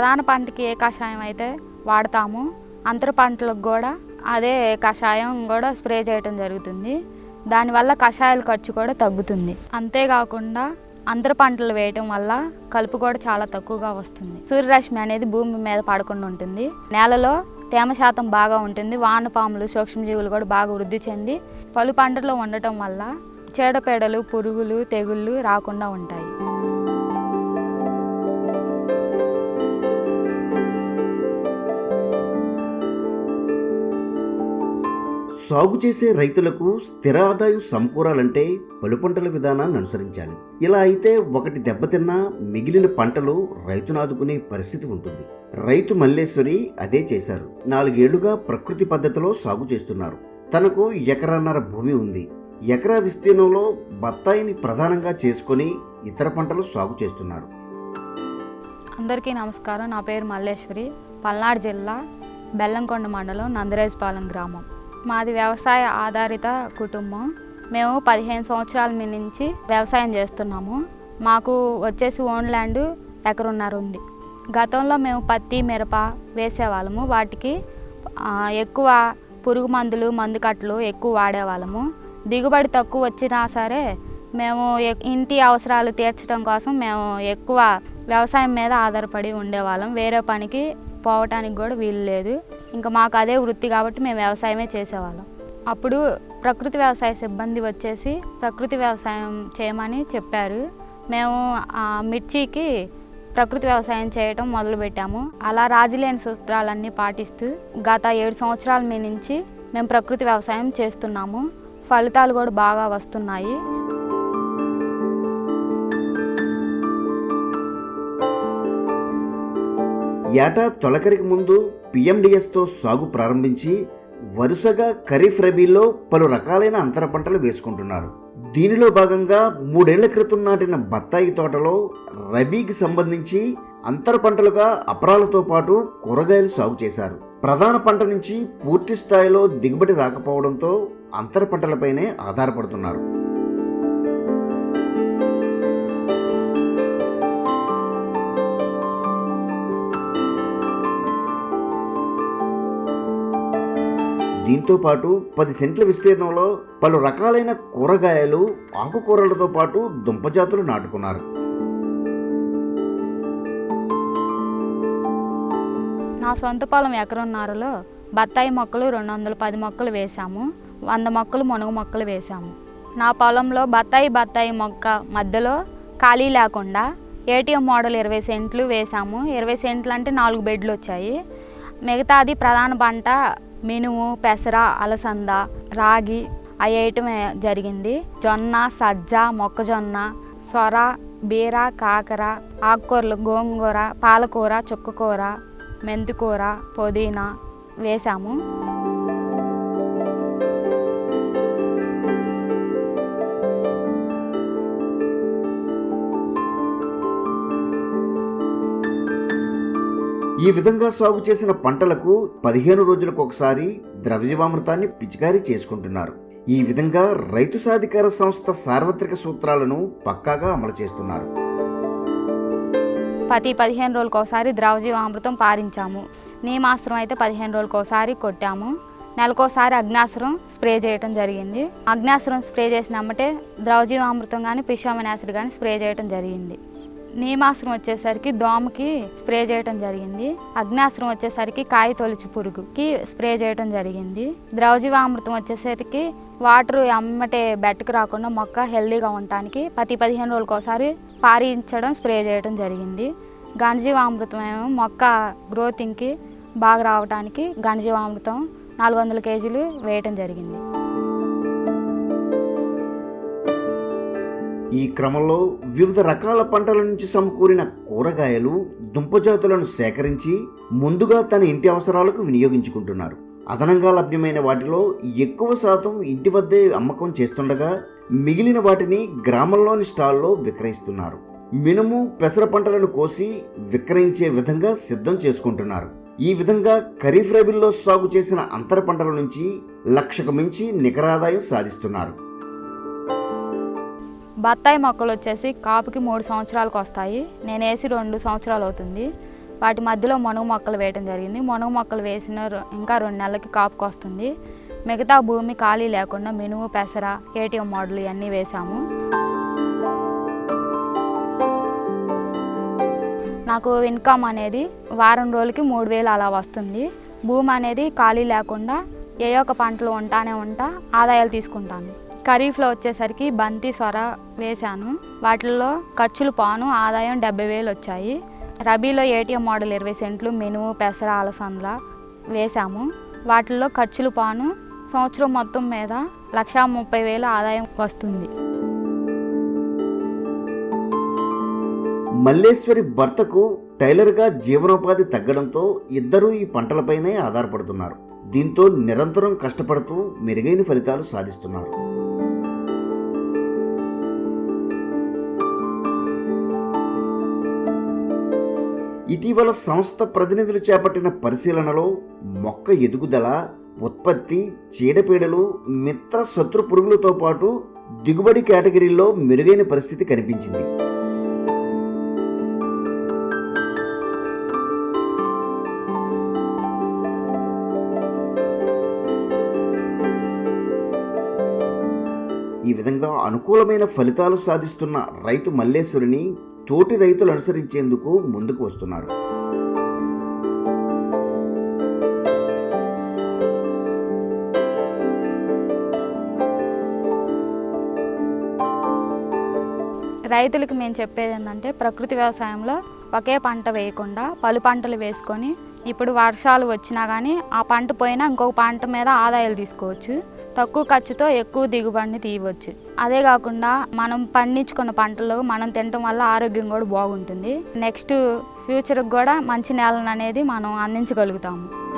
ప్రధాన పంటకి ఏ కషాయం అయితే వాడతామో అంతర పంటలకు కూడా అదే కషాయం కూడా స్ప్రే చేయటం జరుగుతుంది. దానివల్ల కషాయాల ఖర్చు కూడా తగ్గుతుంది. అంతేకాకుండా అంతర పంటలు వేయటం వల్ల కలుపు కూడా చాలా తక్కువగా వస్తుంది. సూర్యరశ్మి అనేది భూమి మీద పడకుండా ఉంటుంది. నేలలో తేమ శాతం బాగా ఉంటుంది. వానపాములు సూక్ష్మజీవులు కూడా బాగా వృద్ధి చెంది పలు పంటల్లో ఉండటం వల్ల చీడపీడలు పురుగులు తెగుళ్ళు రాకుండా ఉంటాయి. సాగు చేసే రైతులకు స్థిర ఆదాయం సమకూరాలంటే పలు పంటల విధానాన్ని అనుసరించాలి. ఇలా అయితే ఒకటి దెబ్బతిన్నా మిగిలిన పంటలు రైతును ఆదుకునే పరిస్థితి ఉంటుంది. రైతు మల్లేశ్వరి అదే చేశారు. నాలుగేళ్ళుగా ప్రకృతి పద్ధతిలో సాగు చేస్తున్నారు. తనకు ఎకరన్నర భూమి ఉంది. ఎకరా విస్తీర్ణంలో బత్తాయిని ప్రధానంగా చేసుకొని ఇతర పంటలు సాగు చేస్తున్నారు. అందరికీ నమస్కారం. నా పేరు మల్లేశ్వరి. పల్నాడు జిల్లా బెల్లంకొండ మండలం నందరాజుపాలెం గ్రామం. మాది వ్యవసాయ ఆధారిత కుటుంబం. మేము పదిహేను సంవత్సరాల నుంచి వ్యవసాయం చేస్తున్నాము. మాకు వచ్చేసి ఓన్ ల్యాండ్ ఎకరున్నర ఉంది. గతంలో మేము పత్తి మిరప వేసేవాళ్ళము. వాటికి ఎక్కువ పురుగు మందులు మందు కట్టలు ఎక్కువ వాడేవాళ్ళము. దిగుబడి తక్కువ వచ్చినా సరే మేము ఇంటి అవసరాలు తీర్చడం కోసం మేము ఎక్కువ వ్యవసాయం మీద ఆధారపడి ఉండేవాళ్ళం. వేరే పనికి పోవటానికి కూడా వీలు లేదు. ఇంకా మాకు అదే వృత్తి కాబట్టి మేము వ్యవసాయమే చేసేవాళ్ళం. అప్పుడు ప్రకృతి వ్యవసాయ సిబ్బంది వచ్చేసి ప్రకృతి వ్యవసాయం చేయమని చెప్పారు. మేము ఆ మిర్చికి ప్రకృతి వ్యవసాయం చేయటం మొదలుపెట్టాము అలా రాజులేని సూత్రాలన్నీ పాటిస్తూ గత ఏడు సంవత్సరాల మీ నుంచి మేము ప్రకృతి వ్యవసాయం చేస్తున్నాము. ఫలితాలు కూడా బాగా వస్తున్నాయి. ఏటా తొలకరికి ముందు పిఎండిఎస్తో సాగు ప్రారంభించి వరుసగా ఖరీఫ్ రబీలో పలు రకాలైన అంతర పంటలు వేసుకుంటున్నారు. దీనిలో భాగంగా మూడేళ్ళ క్రితం నాటిన బత్తాయి తోటలో రబీకి సంబంధించి అంతర పంటలుగా అపరాలతో పాటు కూరగాయలు సాగు చేశారు. ప్రధాన పంట నుంచి పూర్తి స్థాయిలో దిగుబడి రాకపోవడంతో అంతర పంటలపైనే ఆధారపడుతున్నారు. దీంతో పాటు పది సెంట్ల విస్తీర్ణంలో పలు రకాలైన కూరగాయలు ఆకుకూరలతో పాటు దుంపజాతులు నాటుకున్నారు. నా సొంత పొలం ఎకరున్నరలో బత్తాయి మొక్కలు రెండు వందల పది మొక్కలు వేసాము వంద మొక్కలు మునగ మొక్కలు వేసాము నా పొలంలో బత్తాయి బత్తాయి మొక్క మధ్యలో ఖాళీ లేకుండా ఏటీఎం మోడల్ ఇరవై సెంట్లు వేసాము ఇరవై సెంట్లు అంటే నాలుగు బెడ్లు వచ్చాయి. మిగతాది ప్రధాన పంట మినుము పెసర అలసంద రాగి అవి వేయటం జరిగింది. జొన్న సజ్జ మొక్కజొన్న సొర బీర కాకర ఆకుకూరలు గోంగూర పాలకూర చుక్కకూర మెంతికూర పుదీనా వేసాము. ఈ విధంగా సాగు చేసిన పంటలకు పదిహేను రోజులకు ఒకసారి ద్రవ్యవామృతాన్ని పిచికారీ చేసుకుంటున్నారు. ఈ విధంగా రైతు సాధికార సంస్థ సార్వత్రిక సూత్రాలను పక్కాగా అమలు చేస్తున్నారు. ప్రతి పదిహేను రోజులకు ఒకసారి ద్రవజీవామృతం పారించాము. నీమాస్త్రం అయితే పదిహేను రోజులకు ఒకసారి కొట్టాము. నెలకోసారి అగ్నాసురం స్ప్రే చేయటం జరిగింది. అగ్నాసురం స్ప్రే చేసినమ్మటే ద్రవజీవామృతం కానీ పిషామినాసిడ్ కానీ స్ప్రే చేయటం జరిగింది. నీమాస్త్రం వచ్చేసరికి దోమకి స్ప్రే చేయటం జరిగింది. అగ్నాస్త్రం వచ్చేసరికి కాయ తొలిచి పురుగుకి స్ప్రే చేయటం జరిగింది. ద్రవజీవామృతం వచ్చేసరికి వాటర్ అమ్మటే బెట్టకు రాకుండా మొక్క హెల్దీగా ఉండటానికి ప్రతి పదిహేను రోజులకోసారి ఒకసారి పారించడం స్ప్రే చేయడం జరిగింది. గణజీవామృతం ఏమో మొక్క గ్రోతింగ్కి బాగా రావడానికి గణజీవామృతం నాలుగు వందల కేజీలు వేయటం జరిగింది. ఈ క్రమంలో వివిధ రకాల పంటల నుంచి సమకూరిన కూరగాయలు దుంపజాతులను సేకరించి ముందుగా తన ఇంటి అవసరాలకు వినియోగించుకుంటున్నారు. అదనంగా లభ్యమైన వాటిలో ఎక్కువ శాతం ఇంటి వద్దే అమ్మకం చేస్తుండగా మిగిలిన వాటిని గ్రామంలోని స్టాల్లో విక్రయిస్తున్నారు. మినుము పెసర పంటలను కోసి విక్రయించే విధంగా సిద్ధం చేసుకుంటున్నారు. ఈ విధంగా ఖరీఫ్ రబీల్లో సాగు చేసిన అంతర పంటల నుంచి లక్షకు మించి నికరాదాయం సాధిస్తున్నారు. బత్తాయి మొక్కలు వచ్చేసి కాపుకి మూడు సంవత్సరాలకు వస్తాయి. నేను వేసి రెండు సంవత్సరాలు అవుతుంది. వాటి మధ్యలో మనుగు మొక్కలు వేయడం జరిగింది. మనుగు మొక్కలు వేసిన ఇంకా రెండు నెలలకి కాపుకి వస్తుంది. మిగతా భూమి ఖాళీ లేకుండా మినుము పెసర కేటీఎం మోడల్ ఇవన్నీ వేసాము నాకు ఇన్కమ్ అనేది వారం రోజులకి మూడు వేలు అలా వస్తుంది. భూమి అనేది ఖాళీ లేకుండా ఏ ఒక్క పంటలు ఉంటానే ఉంటా ఆదాయాలు తీసుకుంటాను. ఖరీఫ్లో వచ్చేసరికి బంతి సొర వేశాను. వాటిల్లో ఖర్చులు పాను ఆదాయం డెబ్బై వేలు వచ్చాయి. రబీలో ఏటీఎం మోడల్ ఇరవై సెంట్లు మినుము పెసర అలసందల వేశాము. వాటిల్లో ఖర్చులు పాను సంవత్సరం మొత్తం మీద లక్షా ముప్పై వేల ఆదాయం వస్తుంది. మల్లేశ్వరి భర్తకు టైలర్గా జీవనోపాధి తగ్గడంతో ఇద్దరూ ఈ పంటలపైనే ఆధారపడుతున్నారు. దీంతో నిరంతరం కష్టపడుతూ మెరుగైన ఫలితాలు సాధిస్తున్నారు. ఇటీవల సంస్థ ప్రతినిధులు చేపట్టిన పరిశీలనలో మొక్క ఎదుగుదల ఉత్పత్తి చీడపీడలు మిత్ర శత్రు పురుగులతో పాటు దిగుబడి కేటగిరీల్లో మెరుగైన పరిస్థితి కనిపించింది. ఈ విధంగా అనుకూలమైన ఫలితాలు సాధిస్తున్న రైతు మల్లేశ్వరిని తోటి రైతులు అనుసరించేందుకు ముందుకు వస్తున్నారు. రైతులకు మేము చెప్పేది ఏంటంటే ప్రకృతి వ్యవసాయంలో ఒకే పంట వేయకుండా పలు పంటలు వేసుకొని ఇప్పుడు వర్షాలు వచ్చినా కానీ ఆ పంట పోయినా ఇంకొక పంట మీద ఆదాయాలు తీసుకోవచ్చు. తక్కువ ఖర్చుతో ఎక్కువ దిగుబడిని తీయవచ్చు. అదే కాకుండా మనం పండించుకున్న పంటలు మనం తినటం వల్ల ఆరోగ్యం కూడా బాగుంటుంది. నెక్స్ట్ ఫ్యూచర్కి కూడా మంచి నేలను అనేది మనం అందించగలుగుతాము.